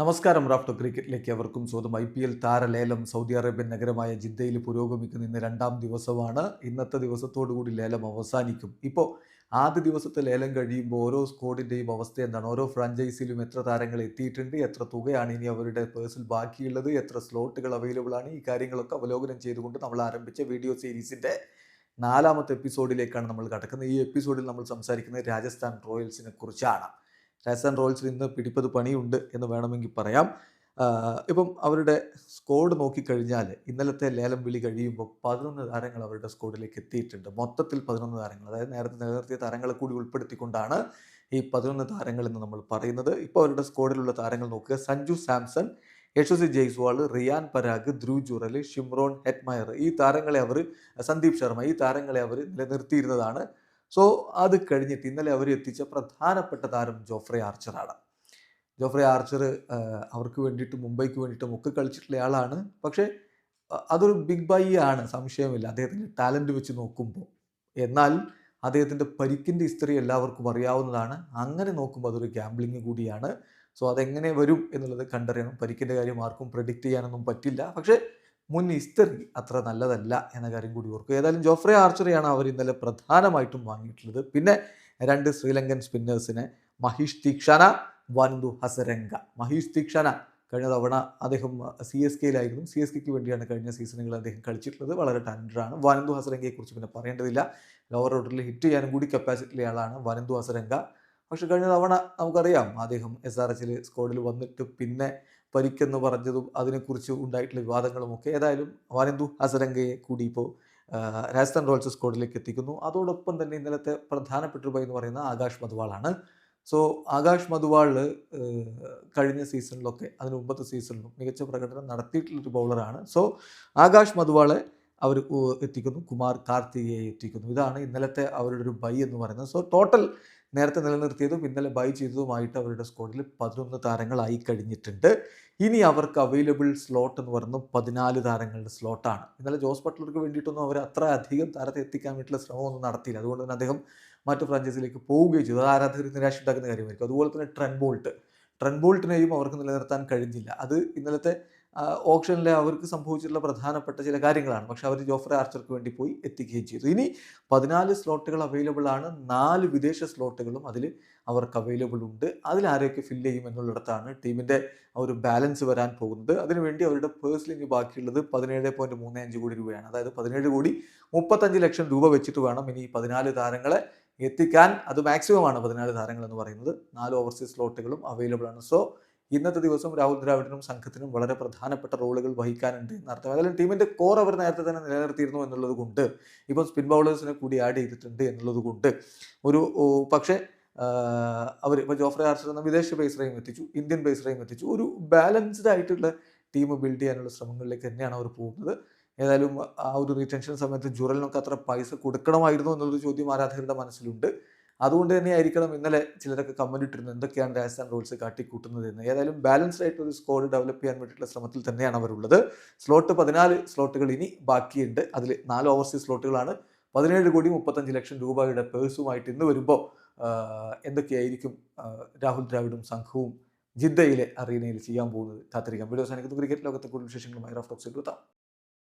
നമസ്കാരം റാഫ്റ്റർ ക്രിക്കറ്റിലേക്ക് അവർക്കും സ്വന്തം ഐ പി എൽ താരലേലം സൗദി അറേബ്യൻ നഗരമായ ജിദ്ദയിൽ പുരോഗമിക്കുന്ന ഇന്ന് രണ്ടാം ദിവസമാണ്. ഇന്നത്തെ ദിവസത്തോടു കൂടി ലേലം അവസാനിക്കും. ഇപ്പോൾ ആദ്യ ദിവസത്തെ ലേലം കഴിയുമ്പോൾ ഓരോ സ്കോഡിന്റെയും അവസ്ഥ എന്താണ്? ഓരോ ഫ്രാഞ്ചൈസിയിലും എത്ര താരങ്ങൾ എത്തിയിട്ടുണ്ട്? എത്ര തുകയാണ് ഇനി അവരുടെ പേഴ്സിൽ ബാക്കിയുള്ളത്? എത്ര സ്ലോട്ടുകൾ അവൈലബിൾ ആണ്? ഈ കാര്യങ്ങളൊക്കെ അവലോകനം ചെയ്തുകൊണ്ട് നമ്മൾ ആരംഭിച്ച വീഡിയോ സീരീസിന്റെ നാലാമത്തെ എപ്പിസോഡിലേക്കാണ് നമ്മൾ കടക്കുന്നത്. ഈ എപ്പിസോഡിൽ നമ്മൾ സംസാരിക്കുന്നത് രാജസ്ഥാൻ റോയൽസിനെ കുറിച്ചാണ്. രാജസ്ഥാൻ റോയൽസിൽ ഇന്ന് പിടിപ്പത് പണിയുണ്ട് എന്ന് വേണമെങ്കിൽ പറയാം. ഇപ്പം അവരുടെ സ്കോഡ് നോക്കിക്കഴിഞ്ഞാൽ ഇന്നലത്തെ ലേലം വിളി കഴിയുമ്പോൾ പതിനൊന്ന് താരങ്ങൾ അവരുടെ സ്കോഡിലേക്ക് എത്തിയിട്ടുണ്ട്. മൊത്തത്തിൽ പതിനൊന്ന് താരങ്ങൾ അതായത് നേരത്തെ നിലനിർത്തിയ താരങ്ങളെ കൂടി ഉൾപ്പെടുത്തിക്കൊണ്ടാണ് ഈ പതിനൊന്ന് താരങ്ങൾ എന്ന് നമ്മൾ പറയുന്നത്. ഇപ്പോൾ അവരുടെ സ്കോഡിലുള്ള താരങ്ങൾ നോക്കുക. Sanju Samson Yashasvi Jaiswal Riyan Parag Dhruv Jurel Shimron Hetmyer. ഈ താരങ്ങളെ അവർ സന്ദീപ് ശർമ്മ ഈ താരങ്ങളെ അവർ നിലനിർത്തിയിരുന്നതാണ്. സോ അത് കഴിഞ്ഞിട്ട് ഇന്നലെ അവർ എത്തിച്ച പ്രധാനപ്പെട്ട താരം ജോഫ്രെ ആർച്ചറാണ്. ജോഫ്രെ ആർച്ചർ അവർക്ക് വേണ്ടിയിട്ട് മുംബൈക്ക് വേണ്ടിയിട്ടും ഒക്കെ കളിച്ചിട്ടുള്ള ആളാണ് പക്ഷേ അതൊരു ബിഗ് ബൈ ആണ് സംശയമില്ല. അദ്ദേഹത്തിന്റെ ടാലന്റ് വെച്ച് നോക്കുമ്പോൾ. എന്നാൽ അദ്ദേഹത്തിന്റെ പരിക്കിന്റെ ഹിസ്റ്ററി എല്ലാവർക്കും അറിയാവുന്നതാണ്. അങ്ങനെ നോക്കുമ്പോൾ അതൊരു ഗാംബ്ലിങ് കൂടിയാണ്. സോ അതെങ്ങനെ വരും എന്നുള്ളത് കണ്ടറിയണം. പരിക്കിന്റെ കാര്യം ആർക്കും പ്രഡിക്റ്റ് ചെയ്യാനൊന്നും പറ്റില്ല. പക്ഷേ മുൻ ഹിസ്റ്ററി അത്ര നല്ലതല്ല എന്ന കാര്യം കൂടി ഓർക്കുക. ഏതായാലും ജോഫ്രെ ആർച്ചറിയാണ് അവർ ഇന്നലെ പ്രധാനമായിട്ടും വാങ്ങിയിട്ടുള്ളത്. പിന്നെ രണ്ട് ശ്രീലങ്കൻ സ്പിന്നേഴ്സിനെ മഹീഷ് തീക്ഷാന വന്തു ഹസരംഗ. മഹീഷ് തീക്ഷാന കഴിഞ്ഞ തവണ അദ്ദേഹം സി എസ് കെയിലായിരുന്നു. സി എസ് കെക്ക് വേണ്ടിയാണ് കഴിഞ്ഞ സീസണുകൾ അദ്ദേഹം കളിച്ചിട്ടുള്ളത്. വളരെ ടാലന്റഡാണ് വനന്തു ഹസരംഗയെക്കുറിച്ച് പിന്നെ പറയേണ്ടതില്ല. ലോവർ ഓർഡറിൽ ഹിറ്റ് ചെയ്യാനും കൂടി കപ്പാസിറ്റിയിലെ ആളാണ് വനന്തു ഹസരംഗ. പക്ഷെ കഴിഞ്ഞ തവണ നമുക്കറിയാം അദ്ദേഹം എസ് ആർ എച്ചിൽ സ്കോഡിൽ വന്നിട്ട് പിന്നെ പരിക്കെന്ന് പറഞ്ഞതും അതിനെക്കുറിച്ച് ഉണ്ടായിട്ടുള്ള വിവാദങ്ങളും ഒക്കെ ഏതായാലും വാനന്ദു ഹസരംഗയെ കൂടി ഇപ്പോൾ രാജസ്ഥാൻ റോയൽസ് സ്കോഡിലേക്ക് എത്തിക്കുന്നു. അതോടൊപ്പം തന്നെ ഇന്നലത്തെ പ്രധാനപ്പെട്ട ഉപയെന്ന് പറയുന്ന ആകാശ് മധുവാളാണ്. സോ ആകാശ് മധുവാൾ കഴിഞ്ഞ സീസണിലൊക്കെ അതിന് മുമ്പത്തെ സീസണിലും മികച്ച പ്രകടനം നടത്തിയിട്ടുള്ളൊരു ബൗളറാണ്. സോ ആകാശ് മധുവാളെ അവർ എത്തിക്കുന്നു. കുമാർ കാർത്തികയെ എത്തിക്കുന്നു. ഇതാണ് ഇന്നലത്തെ അവരുടെ ഒരു ബൈ എന്ന് പറയുന്നത്. സോ ടോട്ടൽ നേരത്തെ നിലനിർത്തിയതും ഇന്നലെ ബൈ ചെയ്തതുമായിട്ട് അവരുടെ സ്കോഡിൽ പതിനൊന്ന് താരങ്ങളായി കഴിഞ്ഞിട്ടുണ്ട്. ഇനി അവർക്ക് അവൈലബിൾ സ്ലോട്ട് എന്ന് പറയുന്നത് പതിനാല് താരങ്ങളുടെ സ്ലോട്ടാണ് ഇന്നലെ ജോസ് ബട്ട്ലർക്ക് വേണ്ടിയിട്ടൊന്നും അവർ അത്ര അധികം താരത്തെ എത്തിക്കാൻ വേണ്ടിയിട്ടുള്ള ശ്രമമൊന്നും നടത്തിയില്ല. അതുകൊണ്ട് തന്നെ അദ്ദേഹം മറ്റു ഫ്രാഞ്ചൈസിലേക്ക് പോവുകയും ചെയ്തു. അത് ആരാധകർ നിരാശ ഉണ്ടാക്കുന്ന കാര്യമായിരിക്കും. അതുപോലെ തന്നെ ട്രെൻബോൾട്ട് ട്രെൻബോൾട്ടിനെയും ട്രെൻ ബോൾട്ടിനെയും അവർക്ക് നിലനിർത്താൻ കഴിഞ്ഞില്ല. അത് ഇന്നലത്തെ ഓപ്ഷനിലെ അവർക്ക് സംഭവിച്ചിട്ടുള്ള പ്രധാനപ്പെട്ട ചില കാര്യങ്ങളാണ്. പക്ഷെ അവർ ജോഫ്രെ ആർച്ചർക്ക് വേണ്ടി പോയി എത്തിക്കുകയും ചെയ്തു. ഇനി പതിനാല് സ്ലോട്ടുകൾ അവൈലബിൾ ആണ്. നാല് വിദേശ സ്ലോട്ടുകളും അതിൽ അവർക്ക് അവൈലബിൾ ഉണ്ട്. അതിൽ ആരെയൊക്കെ ഫില്ല് ചെയ്യും എന്നുള്ളിടത്താണ് ടീമിന്റെ ഒരു ബാലൻസ് വരാൻ പോകുന്നത്. അതിനുവേണ്ടി അവരുടെ പേഴ്സിൽ ഇനി ബാക്കിയുള്ളത് പതിനേഴ് പോയിന്റ് മൂന്ന് അഞ്ച് കോടി രൂപയാണ്. അതായത് പതിനേഴ് കോടി മുപ്പത്തഞ്ച് ലക്ഷം രൂപ വെച്ചിട്ട് വേണം ഇനി പതിനാല് താരങ്ങളെ എത്തിക്കാൻ. അത് മാക്സിമം ആണ് പതിനാല് താരങ്ങൾ എന്ന് പറയുന്നത്. നാല് ഓവർസീസ് സ്ലോട്ടുകളും അവൈലബിൾ ആണ്. സോ ഇന്നത്തെ ദിവസം രാഹുൽ ദ്രാവിഡിനും സംഘത്തിനും വളരെ പ്രധാനപ്പെട്ട റോളുകൾ വഹിക്കാനുണ്ട് എന്നർത്ഥം. ഏതായാലും ടീമിന്റെ കോർ അവർ നേരത്തെ തന്നെ നിലനിർത്തിയിരുന്നു എന്നുള്ളത് കൊണ്ട് ഇപ്പോൾ സ്പിൻ ബൗളേഴ്സിനെ കൂടി ആഡ് ചെയ്തിട്ടുണ്ട് എന്നുള്ളത് കൊണ്ട് ഒരു പക്ഷേ അവർ ഇപ്പോൾ ജോഫ്രെ ആർച്ചർ എന്ന വിദേശ ബേസറേയും എത്തിച്ചു ഇന്ത്യൻ ബേസറേയും എത്തിച്ചു. ഒരു ബാലൻസ്ഡ് ആയിട്ടുള്ള ടീം ബിൽഡ് ചെയ്യാനുള്ള ശ്രമങ്ങളിലേക്ക് തന്നെയാണ് അവർ പോകുന്നത്. ഏതായാലും ആ ഒരു റീറ്റൻഷൻ സമയത്ത് ജുറലിനൊക്കെ അത്ര പൈസ കൊടുക്കണമായിരുന്നു എന്നുള്ളൊരു ചോദ്യം ആരാധകരുടെ മനസ്സിലുണ്ട്. അതുകൊണ്ട് തന്നെ ആയിരിക്കണം ഇന്നലെ ചിലരൊക്കെ കമന്റ് ഇട്ടിരുന്നത്. എന്തൊക്കെയാണ് രാജസ്ഥാൻ റോൾസ് കാട്ടിക്കൂട്ടുന്നത് എന്ന്. ഏതായാലും ബാലൻസ്ഡ് ആയിട്ട് ഒരു സ്കോഡ് ഡെവലപ്പ് ചെയ്യാൻ വേണ്ടിയിട്ടുള്ള ശ്രമത്തിൽ തന്നെയാണ് അവരുള്ളത്. സ്ലോട്ട് പതിനാല് സ്ലോട്ടുകൾ ഇനി ബാക്കിയുണ്ട്. അതിൽ നാല് ഓവർസീസ് സ്ലോട്ടുകളാണ് പതിനേഴ് കോടി മുപ്പത്തഞ്ച് ലക്ഷം രൂപയുടെ പേഴ്സുമായിട്ട് ഇന്ന് വരുമ്പോൾ എന്തൊക്കെയായിരിക്കും രാഹുൽ ദ്രാവിഡും സംഘവും ജിദ്ദയിലെ അറീനയിൽ ചെയ്യാൻ പോകുന്നത് കാത്തിരിക്കാം. വീഡിയോ സാധിക്കുന്നു ക്രിക്കറ്റ് ലോകത്തെ കൂടുതൽ വിശേഷങ്ങളുമായി റഫ് ടോക്സിൽ എത്താം.